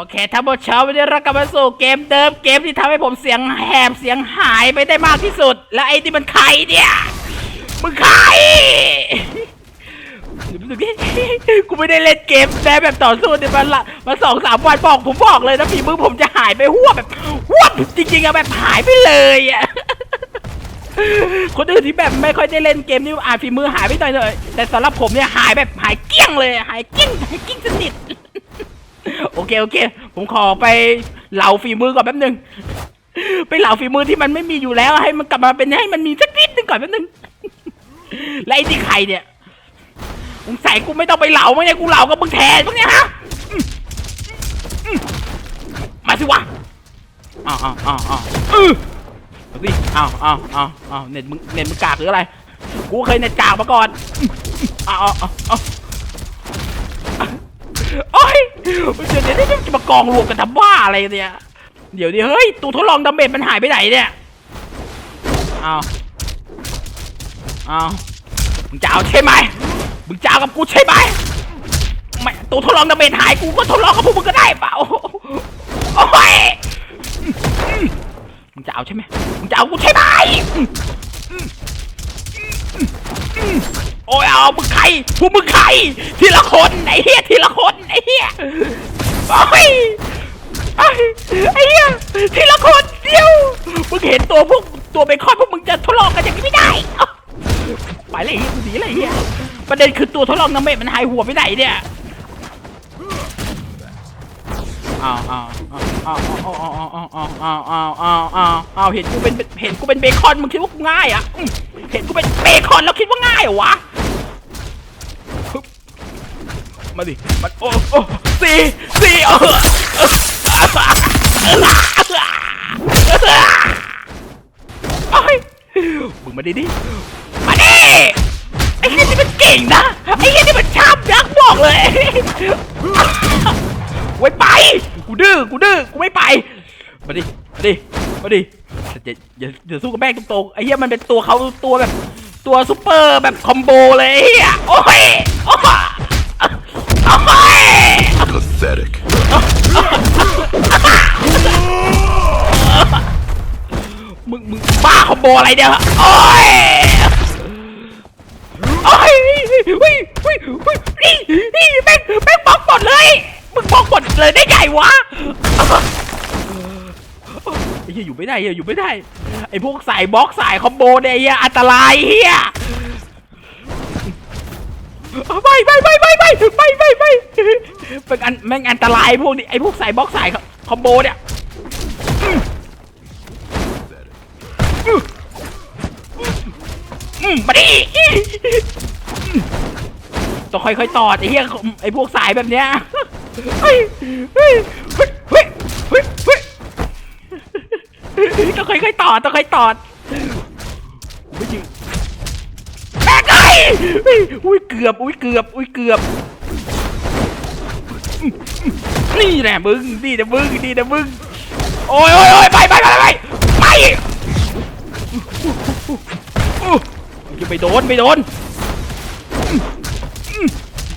โอเคท่านผู้ชมวันนี้เรากลับมาสู่เกมเดิมเกมที่ทำให้ผมเสียงแหบเสียงหายไปได้มากที่สุด และไอ้ที่มันใครเนี่ยมึงใครดูดิกูไม่ได้เล่นเกมแแบบต่อสู้เนี่ยมาละมาสองสามวันบอกผมบอกเลยนะฝีมือผมจะหายไปหัวแบบหัวจริงๆอะแบบหายไปเลยอะคนอื่นที่แบบไม่ค่อยได้เล่นเกมนี่อาจฝีมือหายไปหน่อยเลยแต่สำหรับผมเนี่ยหายแบบหายเกี้ยงเลยหายเกี้ยงหายเกี้ยงสนิท โอเคโอเค ผมขอไปเหลาฝีมือก่อนแป๊บนึง ไปเหลาฝีมือที่มันไม่มีอยู่แล้ว ให้มันกลับมาเป็นให้มันมีสักนิดนึงก่อนแป๊บนึง และไอ้ที่ใครเนี่ยมึงใส่กูไม่ต้องไปเหลามั้งเนี่ยกูเหลากับมึงแทนมั้งเนี่ยฮะมาสิวะอ้าวอ้าวอ้าวอ้าวเออมาสิอ้าวอ้าวอ้าวอ้าวเน็ตมึงเน็ตมึงกากหรืออะไร กูเคยเน็ตกากมาก่อนอ้าวอ้าวอ้าวอ้าวโอ้ย เดี๋ยวเดี๋ยวเดี๋ยวจะมากองรวมกันทำบ้าอะไรเนี่ย เดี๋ยวดิเฮ้ยตัวทดลองดาเมจมันหายไปไหนเนี่ยเอาเอามึงจะเอาใช่ไหมมึงจะเอากับกูใช่ไหมไม่ตัวทดลองดาเมจหายกูก็ทดลองกับพวกมึงก็ได้เปล่าโอ้ยมึงจะเอาใช่ไหมมึงจะเอากูใช่ไหม โอ้ยเอามึงใครพวกมึงใครทีละคนไอ้เหี้ยทีละคนไอ้เหี้ยโอ้ยไอ้เหี้ยทีละคนเดียวมึงเห็นตัวพวกตัวเบคอนพวกมึงจะทดลองกันอย่างนี้ไม่ได้ไปเลยไอ้เหี้ยกูหนีเลยไอ้เหี้ยประเด็นคือตัวทดลองน้ำเมจมันหายหัวไปไหนเนี่ยอ้าวอ้าวอ้าวอ้าวอ้าวอ้าวอ้าวอ้าวอ้าวอ้าวอ้าวอ้าวเห็นกูเป็นเห็นกูเป็นเบคอนมึงคิดว่ากูง่ายอะเห็นกูเป็นเบคอนแล้วคิดว่าง่ายเหรอวะ มาดิมันโอ้โอ้สี่สี่เออโอ้ยมึงมาดิดิมาดิไอ้เหี้ยนี่มันเก่งนะไอ้เหี้ยนี่มันชามยักษ์บอกเลยไว้ไปกูดื้อกูดื้อกูไม่ไปมาดิมาดิมาดิอย่าอย่าอย่าสู้กับแม่งตรงๆไอ้เหี้ยมันเป็นตัวเขาตัวแบบตัวซุปเปอร์แบบคอมโบเลยไอ้เหี้ยโอ้ยโอ้ย Pathetic. มึงมึงบ้าคอมโบอะไรเนี่ยโอ้ยโอ้ยเฮ้ยเฮ้ยเฮ้ยนี่นี่แม่งแม่งบล็อกหมดเลย มึงบล็อกหมดเลยได้ไงวะไอ้เหี้ยอยู่ไม่ได้เหี้ยอยู่ไม่ได้ ไอ้พวกสายบล็อกสายคอมโบเนี่ยไอ้เหี้ยอันตรายเฮีย ไม่ไม่ไม่ไม่ไม่ไม่ไม่ไม่เป็นอันแม่งอันตรายพวกนี้ไอพวกสายบล็อกสายคอมโบเนี่ยอืมมาดิต้องค่อยๆตอดไอ้เหี้ยไอ้พวกสายแบบเนี้ยเฮ้ยเฮ้ยเฮ้ยเฮ้ยเฮ้ยเฮ้ยต้องค่อยๆตอดต้องค่อยๆตอดไม่ยิง อุ้ยเกือบอุ้ยเกือบอุ้ยเกือบ นี่แหละมึงนี่นะมึงนี่นะมึงโอ้ยโอ้ยโอ้ยไปไปไปไปไปอย่าไปโดนไปโดน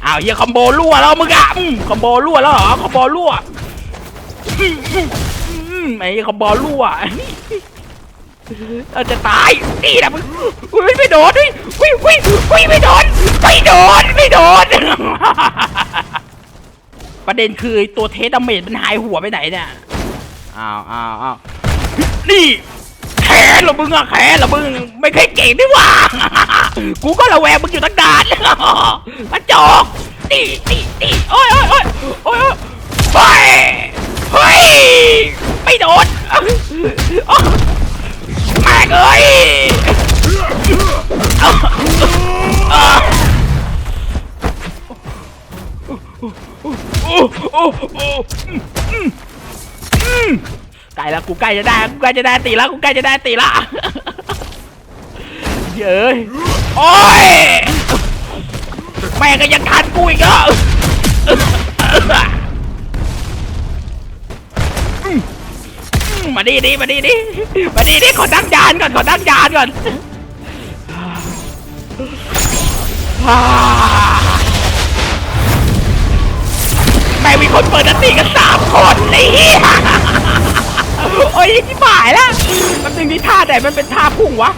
อ้าวเฮียคอมโบรั่วแล้วมึงอะคอมโบรั่วแล้วเหรอคอมโบรั่วอืมอืมอืมไอ้คอมโบรั่วเราจะตายนี่นะมึงอุ้ยไม่โดนอุ้ ยอุ้ยอุ้ยอุ้ยไม่โดนไม่โดนไม่โดน ประเด็นคือตัวเทสดาเมจมันหายหัวไปไหนเนี่ยอ้าวอ้าวอ้าวนี่แขนเหรอมึงอะแขนเหรอมึงไม่เคยเก่งนี่หว่ากูก็ระแวงมึงอยู่ตั้งนานกระจอกนี่นี่นี่โอ้ยโอ้ยโอ้ยโอ้ยเฮ้ยเฮ้ยไม่โดนอ้าวแม่เอ้ย อ้าวอ้าวโอ้โอ้โอ้อืมอืมอืมใกล้แล้วกูใกล้จะได้กูใกล้จะได้ตีแล้วกูใกล้จะได้ตีละเย้ยโอ้ยแม่งก็ยังทันกูอีกเหรอมอืมมาดีดีมาดีดีมาดีดีขอดั้งยานก่อนขอดั้งยานก่อน แม่มีคนเปิดนันตีกันสามคนนี่โอ้ยที่หายแล้วมันเป็นที่ท่าไหนมันเป็นท่าพุ่งวะ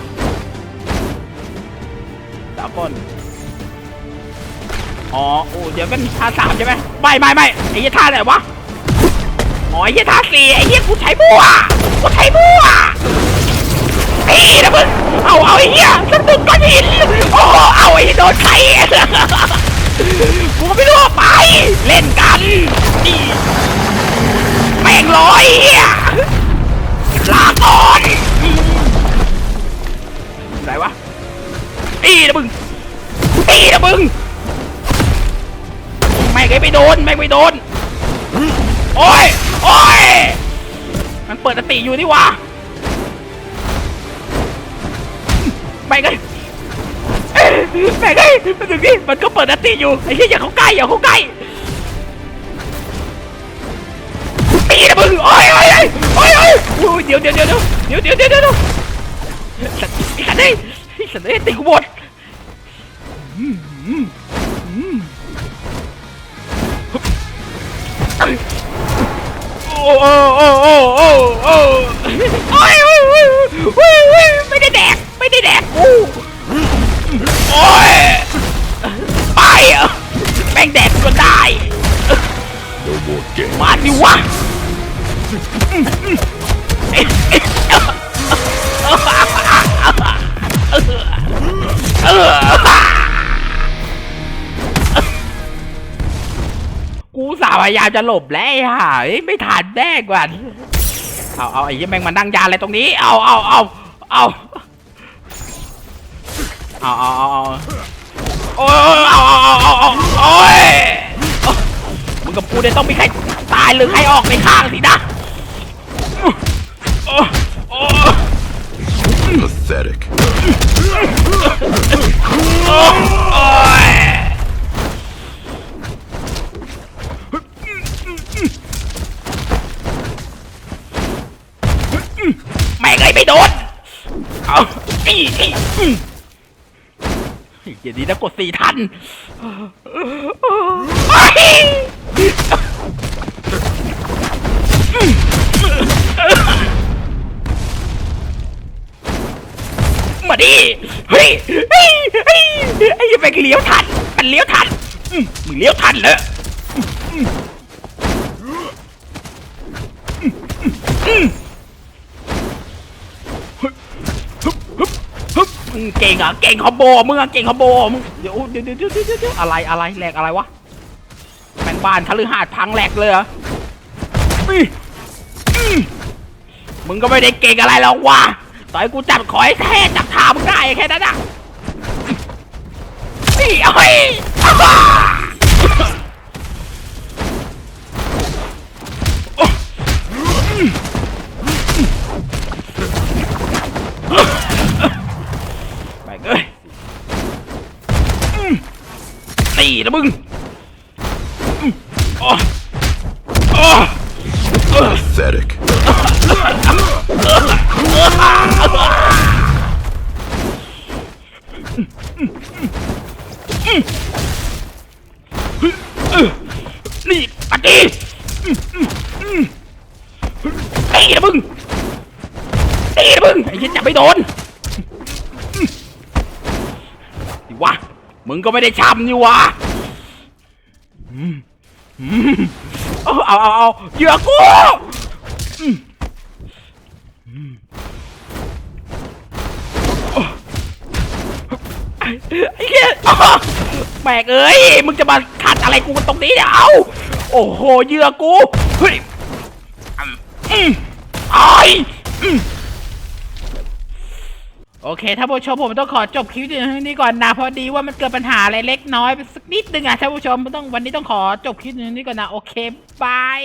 สามคนอ๋อโอ้เดี๋ยวเป็นท่าสามใช่ไหมไม่ไม่ไม่ไอ้ยี่ท่าไหนวะอ๋อไอ้ยี่ท่าสี่ไอ้ยี่กูใช้มั่วกูใช้มั่ว ไอ้นะมึงเอาเอาไอ้เหี้ยสตึกก้อนหินโอ้เอาไอ้โดนไข่กูไม่รู้ว่าไป เล่นกันนี่แม่งร้อยเหี้ยลาก่อนไหนวะตีนะมึงตีนะมึงแม่งไอ้ไม่โดนแม่งไม่โดนโอ้ยโอ้ยมันเปิดสติอยู่นี่วะ ไปไงไปไงมันถึงนี่มันก็เปิดอัตติอยู่ไอ้เหี้อย่าเข้าใกล้อย่าเข้าใกล้ตีนะมึงโอ้ยโอ้ยโอ้ยโอ้ยโอ้ยเดี๋ยวเดี๋ยวเดี๋ยวเดี๋ยวเดี๋ยวเดี๋ยวเดี๋ยวสัตว์ไอ้สัตว์นี่ไอ้สัตว์นี่ตีกูหมดโอ้โอ้โอ้โอ้โอ้โอ้ยไม่ได้แดก ไม่ได้แดกกูโอ้ยไปอะแม่งแดกก็ได้ No more games. มาดิวะกูสาห์พยายามจะหลบแล้วไอ้ห่าเอ้ยไม่ทันแน่กว่าเอาเอาไอ้ยี่แม่งมานั่งยาอะไรตรงนี้ เอาเอาเอาเอา เอาเอาเอาเอาโอ้ยเอาเอาเอาเอาโอ้ยมึงกับกูเนี่ยต้องมีใครตายหรือใครออกในข้างสินะโอ้โอ้ Pathetic. ดีนะกดสี่ทันมาดิเฮ้ยเฮ้ยเฮ้ยไอ้ยังไปเลี้ยวทันมันเลี้ยวทันอืมมึงเลี้ยวทันเหรอ เก่งอะเก่งคอมโบมึงอะเก่งคอมโบมึงเดี๋ยวเดี๋ยวเดี๋ยวเดี๋ยวอะไรอะไรแหลกอะไรวะแมงบ้านทะลึหาดพังแหลกเลยเหรอมึงก็ไม่ได้เก่งอะไรหรอกว่ะต่อยกูจับขอให้แท้จับทามึงได้แค่นั้นอะนี่เอ้ย นี่นะมึงอืมอ๋ออ๋อ Pathetic. นี่ปัดดีอืมอืมอืมตีนะมึงตีนะมึงไอ้เหี้ยจับไม่โดนอืมดิวะมึงก็ไม่ได้ช้ำนี่วะอืมอืม เอาเอาเอาเอาเหยื่อกูไอ้เหี้ยอ้อแบกเอ้ย มึงจะมาขัดอะไรกูตรงนี้เนี่ยเอาโอ้โหเหยื่อกู เฮ้ยอืมอืมไอ้ายอืม โอเคท่านผู้ชมผมต้องขอจบคลิปนี้ก่อนนะพอดีว่ามันเกิดปัญหาอะไรเล็กน้อยไปสักนิดนึงอะท่านผู้ชมต้องวันนี้ต้องขอจบคลิปนี้ก่อนนะโอเคบาย